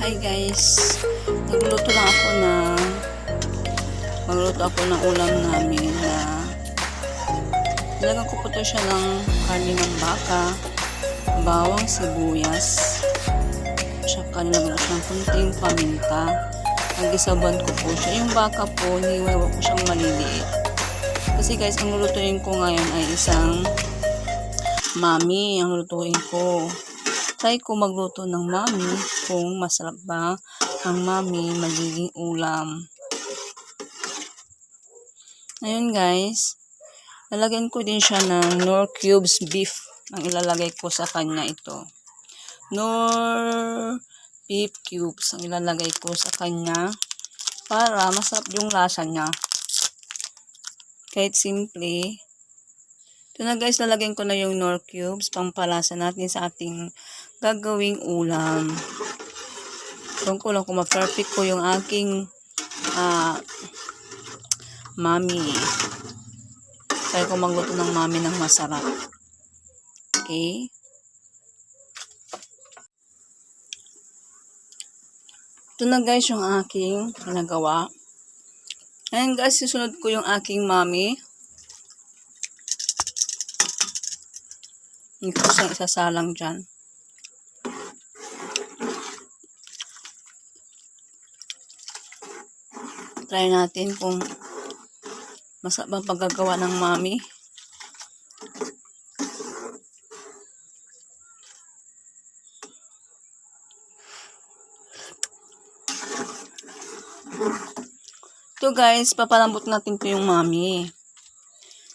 Hi guys, nagluto lang ako na magluto ako ng ulam namin na nilagyan ko po to siya ng karne ng baka, bawang sibuyas, tsaka nilagyan ko siya ng kunting paminta. Nagisaban ko po siya. Yung baka po, niwawa ko siyang maliliit. Kasi guys, ang lulutuin ko ngayon ay isang mami ang lutuin ko. Try ko magluto ng mami kung masarap ba ang mami magiging ulam. Ngayon guys, lalagyan ko din siya ng Nor Cubes beef ang ilalagay ko sa kanya ito. Nor beef cubes ang ilalagay ko sa kanya para masarap yung lasa niya. Kahit simple, ito na guys, lalagyan ko na yung nor cubes, pampalasa natin sa ating gagawing ulam. Kung ko lang kung ma-perfect ko yung aking ah, mami. Try ko magluto ng mami ng masarap. Okay? Ito na guys yung aking nagawa. Ayan guys, susunod ko yung aking mami. Hindi ko siyang isasalang dyan. Try natin kung masarap bang paggagawa ng mami. Ito guys, papalambot natin ko yung mami.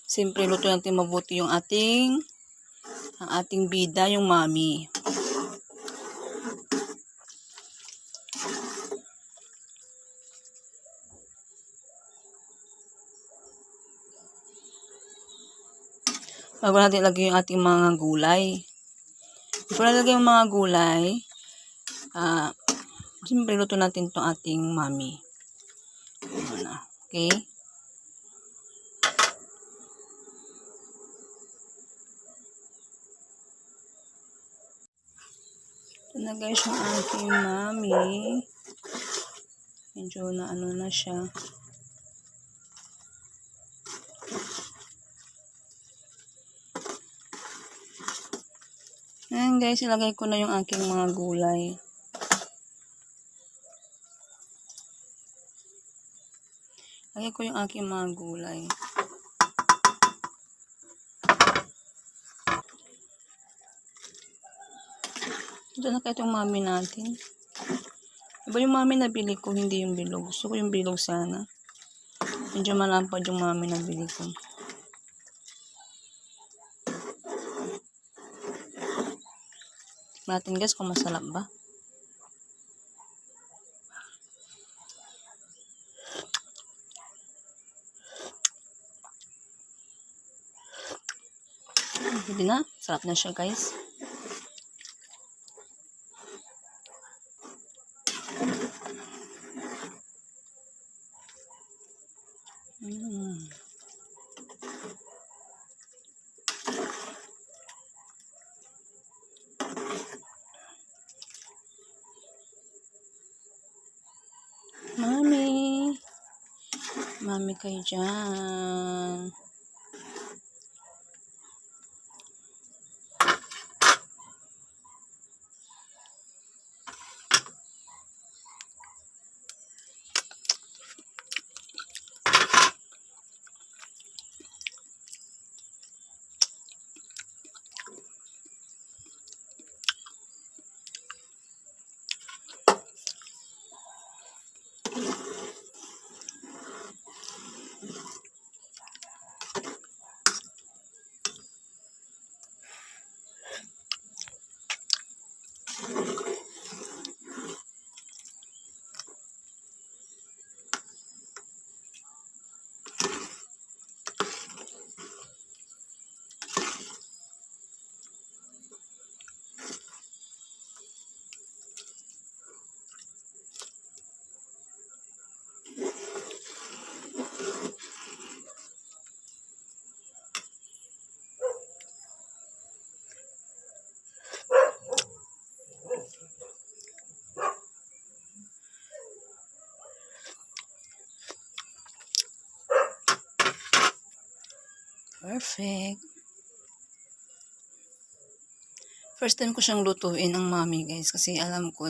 Siyempre, luto natin mabuti yung ating ang ating bida, yung mami. Bago natin ilagay yung ating mga gulay. Before nalagay yung mga gulay, ah, siyempre luto natin itong ating mami. Ano, okay? Ito na guys yung aking mami. Medyo na ano na siya. Ayan guys, ilagay ko na yung aking mga gulay. Lagay ko yung aking mga gulay. Ito na kaya itong mami natin. Iba yung mami na bili ko, hindi yung bilog. Gusto ko yung bilog sana. Medyo malampad yung mami na bili ko. Natin guys kung masarap ba. Hindi na. Sarap na siya guys. Mm. Mami. Mami kayo dyan. Perfect. First time ko siyang lutuin ang mami guys kasi alam ko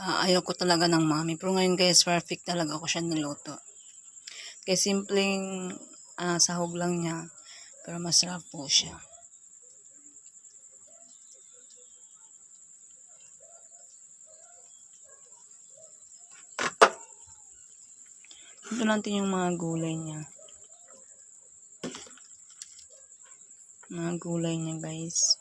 ah, ayaw ko talaga ng mami. Pero ngayon guys perfect talaga ako siya niluto. Kaya simpleng ah, sahog lang niya pero masarap po siya. Ito natin yung mga gulay niya. Mga gulay niya guys.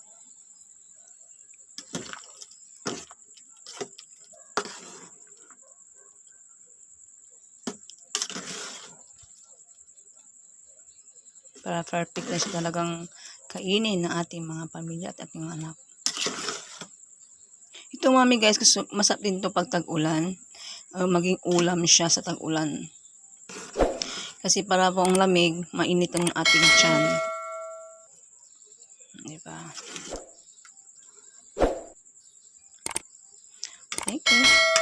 Para perfect na talagang kainin ng ating mga pamilya at ating anak. Ito mami guys, kasi masarap din to pag tag-ulan. Uh, maging ulam siya sa tag-ulan. Kasi para po ang lamig, mainit ang ating tiyan. Ba? Okay.